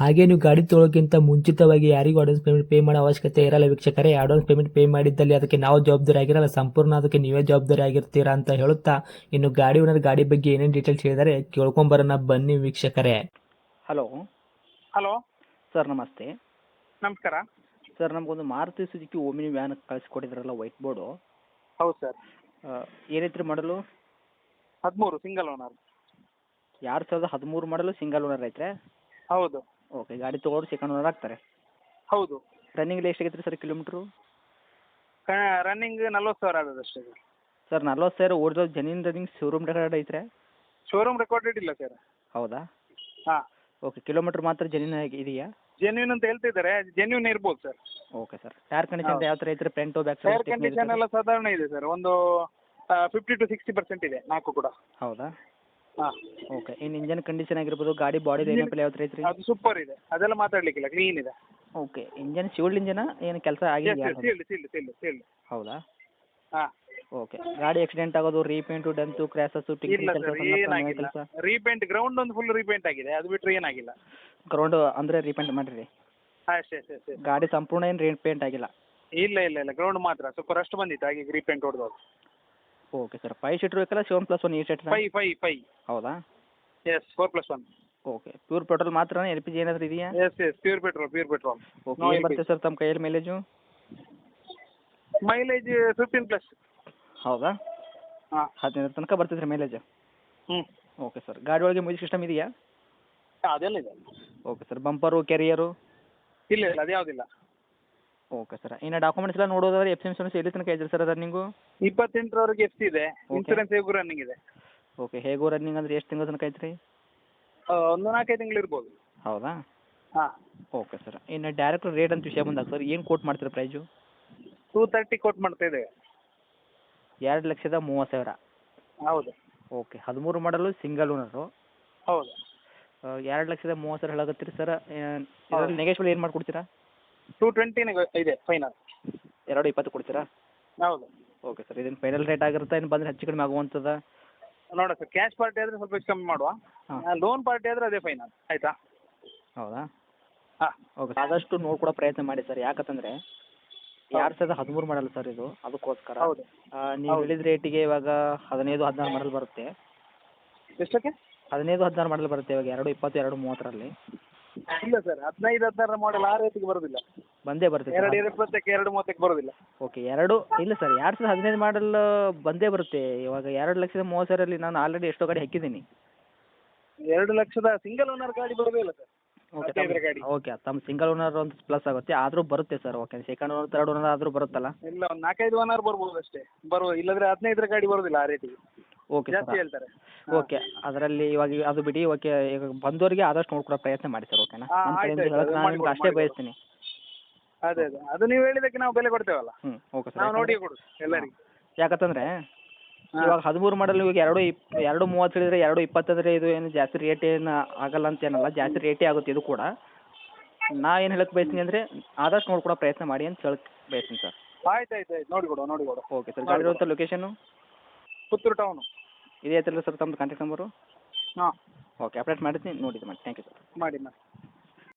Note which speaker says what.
Speaker 1: ಹಾಗೆ ನೀವು ಗಾಡಿ ತೊಳೋಕ್ಕಿಂತ ಮುಂಚಿತವಾಗಿ ಯಾರಿಗೂ ಅಡ್ವಾನ್ಸ್ ಪೇಮೆಂಟ್ ಪೇ ಮಾಡೋ ಅವಶ್ಯಕತೆ ಇರಲ್ಲ ವೀಕ್ಷಕರೇ. ಅಡ್ವಾನ್ಸ್ ಪೇಮೆಂಟ್ ಪೇ ಮಾಡಿದ್ದಲ್ಲಿ ಅದಕ್ಕೆ ನಾವು ಜವಾಬ್ದಾರಿ ಆಗಿರಲ್ಲ. ಸಂಪೂರ್ಣ ಅದಕ್ಕೆ ನೀವೇ ಜವಾಬ್ದಾರಿ ಆಗಿರ್ತೀರಾ ಅಂತ ಹೇಳುತ್ತಾ ಇನ್ನು ಗಾಡಿ ಓನರ್ ಗಾಡಿ ಬಗ್ಗೆ ಏನೇನು ಡೀಟೇಲ್ಸ್ ಹೇಳಿದರೆ ಕೇಳ್ಕೊಂಬರೋಣ ಬನ್ನಿ ವೀಕ್ಷಕರೇ.
Speaker 2: ಹಲೋ
Speaker 3: ಹಲೋ
Speaker 2: ಸರ್ ನಮಸ್ತೆ.
Speaker 3: ನಮಸ್ಕಾರ.
Speaker 2: ಸರ್ ನಮಗೊಂದು ಮಾರುತಿ ಸುಜುಕಿ ಓಮಿನಿ ವ್ಯಾನ್ ಕಳಿಸ್ಕೊಟ್ಟಿದ್ರಲ್ಲ ವೈಟ್ ಬೋರ್ಡು
Speaker 3: ಹೌದು ಸರ್
Speaker 2: ಏನೈತ್ರಿ ಮಾಡಲು
Speaker 3: ಹದಿಮೂರು ಸಿಂಗಲ್ ಓನರ್
Speaker 2: ಎರಡು ಸಾವಿರದ ಹದಿಮೂರು ಮಾಡಲು ಸಿಂಗಲ್ ಓನರ್ ಐತ್ರೆ?
Speaker 3: ಹೌದು.
Speaker 2: ಓಕೆ ಗಾಡಿ ತಗೊಂಡು ಸೆಕೆಂಡ್ ಓನರ್ ಆಗ್ತಾರೆ?
Speaker 3: ಹೌದು.
Speaker 2: ರನ್ನಿಂಗ್ ಎಷ್ಟು ಆಗೈತ್ರಿ ಸರ್ ಕಿಲೋಮೀಟ್ರು
Speaker 3: ರನ್ನಿಂಗ್ ನಲ್ವತ್ತು ಸಾವಿರ ಅಷ್ಟೇ ಸರ್.
Speaker 2: ಸರ್ ನಲ್ವತ್ತು ಸಾವಿರ ಓಡಿರೋ ಜನಿನ್ ರನ್ನಿಂಗ್ ಶೋರೂಮ್ ರೆಕಾರ್ಡ್ ಐತ್ರೆ?
Speaker 3: ಶೋರೂಮ್ ರೆಕಾರ್ಡೆಡ್ ಇಲ್ಲ ಸರ್.
Speaker 2: ಹೌದಾ?
Speaker 3: ಹಾಂ.
Speaker 2: ಓಕೆ ಕಿಲೋಮೀಟ್ರ್ ಮಾತ್ರ ಜನಿನ್ ಇದೆಯಾ?
Speaker 3: ಜೆನ್ಯೂನ್ ಅಂತ ಹೇಳ್ತಿದ್ದಾರೆ ಜೆನ್ಯೂನ್ ಇರ್ಬೋದು sir.
Speaker 2: Okay sir. Tyre condition. ಯಾವ ಥರ ಐತ್ರಿ ಫ್ರಂಟ್ ಬ್ಯಾಕ್
Speaker 3: ಟೈರ್ ಕಂಡೀಷನ್ ಎಲ್ಲ ಸಾಧಾರಣ ಇದೆ ಸರ್. ಒಂದು ಫಿಫ್ಟಿ ಟು ಸಿಕ್ಸ್ಟಿ ಪರ್ಸೆಂಟ್ ಇದೆ ನಾಲ್ಕು ಕೂಡ.
Speaker 2: ಹೌದಾ?
Speaker 3: ಹಾಂ.
Speaker 2: ಓಕೆ ಇನ್ ಇಂಜನ್ ಕಂಡೀಷನ್ ಆಗಿರ್ಬೋದು ಗಾಡಿ ಬಾಡಿ ಏನಪ್ಪ ಯಾವ ಥರ ಐತ್ರಿ
Speaker 3: ಅದು ಸೂಪರ್ ಇದೆ. ಅದೆಲ್ಲ ಮಾತಾಡ್ಲಿಕ್ಕಿಲ್ಲ. ಕ್ಲೀನ್ ಇದೆ.
Speaker 2: ಓಕೆ ಇಂಜನ್ ಶಿವಲ್ಡ್ ಇಂಜನ ಏನು ಕೆಲಸ ಆಗಿದೆಯಾ
Speaker 3: ಸೀಲ್ಡ್ ಸೀಲ್ಡ್ ಸೀಲ್ಡ್ ಸೀಲ್ಡ್
Speaker 2: ಹೌದಾ?
Speaker 3: ಹಾಂ.
Speaker 2: ಓಕೆ ಗಾಡಿ ಆಕ್ಸಿಡೆಂಟ್ ಆಗೋದು ರೀಪೇಂಟು ಡೆಂತು ಕ್ರ್ಯಾಸಸ್ಸು
Speaker 3: ಇಲ್ಲ
Speaker 2: ಟಿಂಕಿಂಗ್
Speaker 3: ಸರ್
Speaker 2: ಕೆಲಸ
Speaker 3: ಏನಾಗಿಲ್ಲ.
Speaker 2: ಕೆಲಸ?
Speaker 3: ರೀಪೇಂಟ್ ಗ್ರೌಂಡ್ ಒಂದು ಫುಲ್ ರೀಪೇಂಟ್ ಆಗಿದೆ. ಅದು ಬಿಟ್ಟರೆ ಏನಾಗಿಲ್ಲ.
Speaker 2: ಗ್ರೌಂಡ್ ಅಂದ್ರೆ ರೀಪೇಂಟ್ ಮಾಡಿರಿ.
Speaker 3: ಅಷ್ಟೇ ಅಷ್ಟೇ ಅಷ್ಟೇ
Speaker 2: ಗಾಡಿ ಸಂಪೂರ್ಣ ಏನು ರೀಪೇಂಟ್ ಆಗಿಲ್ಲ?
Speaker 3: ಇಲ್ಲ ಇಲ್ಲ ಇಲ್ಲ. ಗ್ರೌಂಡ್ ಮಾತ್ರ. ಸ್ವಲ್ಪ ರಸ್ಟ್ ಬಂದಿತ್ತು. ಹಾಗೆ ರೀಪೇಂಟ್ ಹೊಡೆದು
Speaker 2: ಓಕೆ ಸರ್ ಫೈವ್ ಸೀಟ್ರ್ ಬೇಕಲ್ಲ seven plus one eight seat
Speaker 3: five five five
Speaker 2: ಹೌದಾ?
Speaker 3: Yes four plus one
Speaker 2: okay pure petrol ಮಾತ್ರ ಎಲ್ ಪಿ ಜಿ ಏನಾದರೂ ಇದೆಯಾ?
Speaker 3: Yes yes pure petrol pure petrol
Speaker 2: okay ಏನು ಬರುತ್ತೆ ಸರ್ ತಮ್ಮ ಕೈಯಲ್ಲಿ ಮೈಲೇಜು
Speaker 3: ಮೈಲೇಜ್ ಫಿಫ್ಟೀನ್ ಪ್ಲಸ್
Speaker 2: ಹೌದಾ?
Speaker 3: ಹಾಂ.
Speaker 2: ಹದಿನೈದು ತನಕ ಬರ್ತದೆ ಸರ್ ಮೈಲೇಜ್
Speaker 3: ಹ್ಞೂ
Speaker 2: ಓಕೆ ಸರ್ ಗಾಡಿ ಒಳಗೆ ಮ್ಯೂಸಿಕ್ ಸಿಸ್ಟಮ್ ಇದೆಯಾ?
Speaker 3: ಅದೆಲ್ಲ ಇದೆ.
Speaker 2: ಓಕೆ ಸರ್ ಬಂಪರು ಕೆರಿಯರು
Speaker 3: ಇಲ್ಲ ಇಲ್ಲ. ಅದು ಯಾವುದಿಲ್ಲ
Speaker 2: ಓಕೆ ಸರ್ ಇನ್ನ ಡಾಕ್ಯುಮೆಂಟ್ಸ್ ಎಲ್ಲ ನೋಡೋದಾದ್ರೆ ಎಫ್ ಸಿ ಇನ್ಸೂರೆನ್ಸ್ ಎಲ್ಲಿ ತನಕ ಇದೆ ಸರ್ ರನ್ನಿಂಗು
Speaker 3: ಇಪ್ಪತ್ತೆಂಟರವರೆಗೆ ಎಫ್ಸಿ ಇದೆ.
Speaker 2: Okay.
Speaker 3: ಇನ್ಸೂರೆನ್ಸ್ ಹೇಗೂ ರನ್ನಿಂಗ್ ಇದೆ.
Speaker 2: ಓಕೆ ಹೇಗೋ ರನ್ನಿಂಗ್ ಅಂದರೆ ಎಷ್ಟು ತಿಂಗಳ ತನಕ ಐತ್ರಿ?
Speaker 3: ಆ, ಒಂದು ನಾಲ್ಕೈದು ತಿಂಗಳು ಇರ್ಬೋದು.
Speaker 2: ಹೌದಾ?
Speaker 3: ಹಾಂ.
Speaker 2: ಓಕೆ ಸರ್ ಇನ್ನು ಡೈರೆಕ್ಟ್ ರೇಟ್ ಅಂತ ವಿಷಯ ಬಂದಾಗ ಸರ್ ಏನು ಕೋಟ್ ಮಾಡ್ತೀರಾ ಪ್ರೈಸು
Speaker 3: ಟೂ ತರ್ಟಿ ಕೋಟ್ ಮಾಡ್ತಾ ಇದ್ದೇವೆ.
Speaker 2: ಎರಡು ಲಕ್ಷದ ಮೂವತ್ತು ಸಾವಿರ.
Speaker 3: ಹೌದು.
Speaker 2: ಓಕೆ ಹದಿಮೂರು ಮಾಡಲು ಸಿಂಗಲ್ ಓನರು
Speaker 3: ಹೌದು.
Speaker 2: ಎರಡು ಲಕ್ಷದ ಮೂವತ್ತು ಸಾವಿರ ಹೇಳಕತ್ತೀರಿ ಸರ್ ಇದರಲ್ಲಿ
Speaker 3: ಹೌದು.
Speaker 2: ನೆಗೆಶ್ವಲ್ ಏನು ಮಾಡಿಕೊಡ್ತೀರಾ?
Speaker 3: ಟೂ ಟ್ವೆಂಟಿನೇ ಇದೆ ಫೈನಲ್
Speaker 2: ಎರಡು ಇಪ್ಪತ್ತು ಕೊಡ್ತೀರಾ?
Speaker 3: ಹೌದು.
Speaker 2: ಓಕೆ ಸರ್ ಇದನ್ನು ಫೈನಲ್ ರೇಟ್ ಆಗಿರುತ್ತೆ ಇನ್ನು ಬಂದರೆ ಹೆಚ್ಚು ಕಡಿಮೆ ಆಗುವಂಥದ್ದು?
Speaker 3: ನೋಡ ಸರ್ ಕ್ಯಾಶ್ ಪಾರ್ಟಿ ಆದರೆ ಸ್ವಲ್ಪ ಹೆಚ್ಚು ಕಮ್ಮಿ ಮಾಡುವ. ಲೋನ್ ಪಾರ್ಟಿ ಆದರೆ ಅದೇ ಫೈನಲ್ ಆಯಿತಾ?
Speaker 2: ಹೌದಾ?
Speaker 3: ಹಾಂ.
Speaker 2: ಓಕೆ ಆದಷ್ಟು ನೋಡ್ಕೊಡೋ ಪ್ರಯತ್ನ ಮಾಡಿ ಸರ್ ಯಾಕಂತಂದರೆ ಎರಡು ಸಾವಿರದ ಹದಿಮೂರು ಮಾಡಲ್ಲ ಸರ್ ಇದು ಅದಕ್ಕೋಸ್ಕರ.
Speaker 3: ಹೌದು.
Speaker 2: ನೀವು. ಹೇಳಿದ ರೇಟಿಗೆ ಇವಾಗ ಹದಿನೈದು ಹದಿನಾರು ಮಾಡಲ್ ಬರುತ್ತೆ.
Speaker 3: ಎಷ್ಟಕ್ಕೆ?
Speaker 2: ಹದಿನೈದು ಹದಿನಾರು ಮಾಡಲ್ ಬರುತ್ತೆ ಇವಾಗ ಎರಡು ಇಪ್ಪತ್ತು ಎರಡು ಮೂವತ್ತರಲ್ಲಿ.
Speaker 3: ಇಲ್ಲ ಸರ್ ಹದಿನೈದು ಹದಿನಾರರ ಮಾಡೆಲ್ ಆ ರೇಟಿಗೆ ಬರೋದಿಲ್ಲ.
Speaker 2: ಬಂದೇ ಬರುತ್ತೆ
Speaker 3: ಎರಡು
Speaker 2: ಸರ್
Speaker 3: ಇಪ್ಪತ್ತಕ್ಕೆ ಎರಡು ಮೂವತ್ತಕ್ಕೆ ಬರೋದಿಲ್ಲ.
Speaker 2: ಓಕೆ ಎರಡು ಇಲ್ಲ ಸರ್ ಎರಡು ಸಾವಿರದ ಹದಿನೈದು ಮಾಡಲ್ ಬಂದೇ ಬರುತ್ತೆ. ಇವಾಗ ಎರಡು ಲಕ್ಷದ ಮೂವತ್ತು ಸಾವಿರಲ್ಲಿ ನಾನು ಆಲ್ರೆಡಿ ಎಷ್ಟೋ ಗಾಡಿ ಹಾಕಿದ್ದೀನಿ.
Speaker 3: ಎರಡು ಲಕ್ಷದ ಸಿಂಗಲ್ ಓನರ್ ಗಾಡಿ ಬರೋದೇ ಇಲ್ಲ ಸರ್.
Speaker 2: ಓಕೆ
Speaker 3: ಹದಿನೈದರ ಗಾಡಿ.
Speaker 2: ಓಕೆ ತಮ್ಮ ಸಿಂಗಲ್ ಓನರ್ ಒಂದು ಪ್ಲಸ್ ಆಗುತ್ತೆ ಆದರೂ ಬರುತ್ತೆ sir okay second owner third owner ಆದರೂ ಬರುತ್ತಲ್ಲ.
Speaker 3: ಇಲ್ಲ ಒಂದು ನಾಲ್ಕೈದು ಓನರ್ ಬರ್ಬೋದು ಅಷ್ಟೇ. ಬರುವ ಇಲ್ಲದ್ರೆ ಹದಿನೈದರ ಗಾಡಿ ಬರೋದಿಲ್ಲ ಆ ರೇಟಿಗೆ
Speaker 2: ಓಕೆ
Speaker 3: ಜಾಸ್ತಿ
Speaker 2: ಸರ್
Speaker 3: ಹೇಳ್ತಾರೆ
Speaker 2: ಓಕೆ ಅದರಲ್ಲಿ ಇವಾಗ ಅದು ಬಿಡಿ ಓಕೆ ಈಗ ಬಂದವರಿಗೆ ಆದಷ್ಟು ನೋಡ್ಕೊಡೋ ಪ್ರಯತ್ನ ಮಾಡಿ ಸರ್ ಓಕೆನಾ
Speaker 3: ಹಾ,
Speaker 2: ನಮ್ಮ
Speaker 3: ಆಯ್ತು,
Speaker 2: ಕಡೆಯಿಂದ
Speaker 3: ಆಯ್ತು,
Speaker 2: ಹೇಳೋಕೆ ನಾನು ನಿಮ್ಗೆ
Speaker 3: ಮಾಡಿಕೊಡು,
Speaker 2: ಅಷ್ಟೇ
Speaker 3: ಮಾಡಿಕೊಡು.
Speaker 2: ಬಯಸ್ತೀನಿ.
Speaker 3: ಅದೇ ಅದೇ. ಅದು ನೀವು ಹೇಳಿದಕ್ಕೆ ನಾವು ಬೆಲೆ ಕೊಡ್ತೇವಲ್ಲ.
Speaker 2: ಹ್ಞೂ ಓಕೆ ಸರ್
Speaker 3: ನಾವು ನೋಡಿ ಕೊಡು ಎಲ್ಲರಿಗೆ.
Speaker 2: ಯಾಕಂತಂದ್ರೆ
Speaker 3: ಹಾ.
Speaker 2: ಇವಾಗ ಹದಿಮೂರು ಮಾಡಲ್ ಇವಾಗ ಎರಡು ಇಪ್ ಎರಡು ಮೂವತ್ತು ಹೇಳಿದ್ರೆ ಎರಡು ಇಪ್ಪತ್ತಂದ್ರೆ ಇದು ಏನು ಜಾಸ್ತಿ ರೇಟ್ ಏನು ಆಗಲ್ಲ ಅಂತ ಏನಲ್ಲ ಜಾಸ್ತಿ ರೇಟೇ ಆಗುತ್ತೆ ಇದು ಕೂಡ. ನಾ ಏನು ಹೇಳಕ್ ಬಯಸ್ತೀನಿ ಅಂದ್ರೆ ಆದಷ್ಟು ನೋಡ್ಕೊಡೋ ಪ್ರಯತ್ನ ಮಾಡಿ ಅಂತ ಹೇಳಕ್ ಬಯಸ್ತೀನಿ ಸರ್
Speaker 3: ಆಯ್ತು ಆಯ್ತು ಆಯ್ತು. ನೋಡಿ ಕೊಡು ನೋಡಿ ಕೊಡು
Speaker 2: ಓಕೆ ಸರ್ ಗಾಡಿ ಇರುವಂಥ ಲೊಕೇಶನ್ನು
Speaker 3: ಪುತ್ತೂರು ಟೌನು
Speaker 2: ಇದೇ ಐತಲ್ಲ ಸರ್ ತಮ್ಮದು ಕಾಂಟ್ಯಾಕ್ಟ್ ನಂಬರು
Speaker 3: ಹಾಂ.
Speaker 2: ಓಕೆ ಅಪ್ಡೇಟ್ ಮಾಡಿದ್ದೀನಿ ನೋಡಿ ಮಾಡಿ. ಥ್ಯಾಂಕ್ ಯು ಸರ್
Speaker 3: ಮಾಡಿ ಮಾಡಿ.